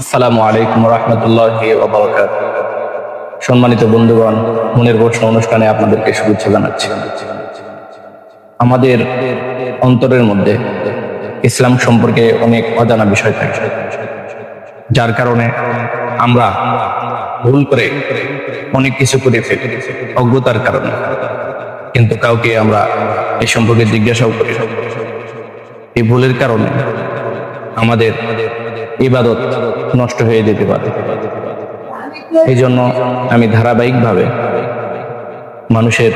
আসসালামু আলাইকুম রহমতুল্লাহ সম্মানিত বন্ধুগণ, মনের প্রশ্ন অনুষ্ঠানে আপনাদেরকে শুভেচ্ছা জানাচ্ছি। আমাদের অন্তরের মধ্যে ইসলাম সম্পর্কে অনেক অজানা বিষয় থাকে, যার কারণে আমরা ভুল করে অনেক কিছু করে ফেলি, অজ্ঞতার কারণে। কিন্তু কাউকে আমরা এই সম্পর্কে জিজ্ঞাসাও করি এই ভুলের কারণে আমাদের ইবাদত নষ্ট হয়ে যেতে পারে। এই জন্য আমি ধারাবাহিকভাবে মানুষের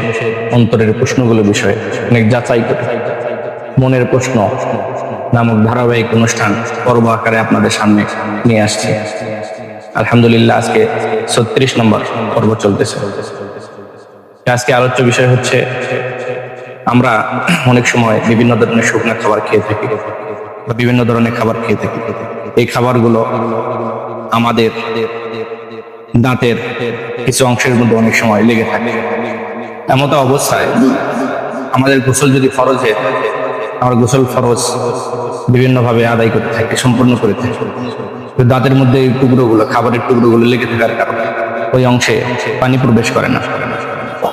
অন্তরের প্রশ্নগুলো বিষয়ে অনেক যাচাই করি। মনের প্রশ্ন নামক ধারাবাহিক অনুষ্ঠান পর্ব আকারে আপনাদের সামনে নিয়ে আসছি। আলহামদুলিল্লাহ, আজকে ছত্রিশ নম্বর পর্ব চলতেছে। আজকে আলোচ্য বিষয় হচ্ছে, আমরা অনেক সময় বিভিন্ন ধরনের শুকনা খাবার খেয়ে থাকি বা বিভিন্ন ধরনের খাবার খেয়ে থাকি। এই খাবারগুলো আমাদের দাঁতের কিছু অংশের মধ্যে অনেক সময় লেগে থাকে। এমতো অবস্থায় আমাদের গোসল যদি ফরজ হয়ে, আমরা গোসল ফরজ বিভিন্নভাবে আদায় করতে থাকি, সম্পূর্ণ করে থাকি। দাঁতের মধ্যে এই টুকরোগুলো, খাবারের টুকরোগুলো লেগে থাকার কারণে ওই অংশে পানি প্রবেশ করে না।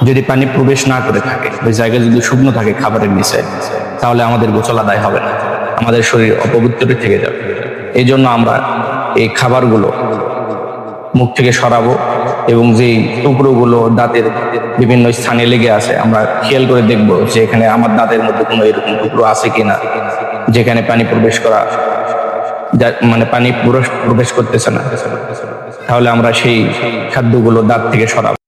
যদি পানি প্রবেশ না করে থাকে, ওই জায়গায় যদি শুকনো থাকে খাবারের নিচে, তাহলে আমাদের গোসল আদায় হবে না। আমাদের শরীর অপবিত্র থেকে যাবে। এই জন্য আমরা এই খাবারগুলো মুখ থেকে সরাবো এবং যেই টুকরোগুলো দাঁতের বিভিন্ন স্থানে লেগে আছে, আমরা খেয়াল করে দেখব যে এখানে আমার দাঁতের মধ্যে কোনো এরকম টুকরো আছে কিনা, যেখানে পানি প্রবেশ করা মানে পানি প্রবেশ করতেছে না। তাহলে আমরা সেই খাদ্যগুলো দাঁত থেকে সরাবো।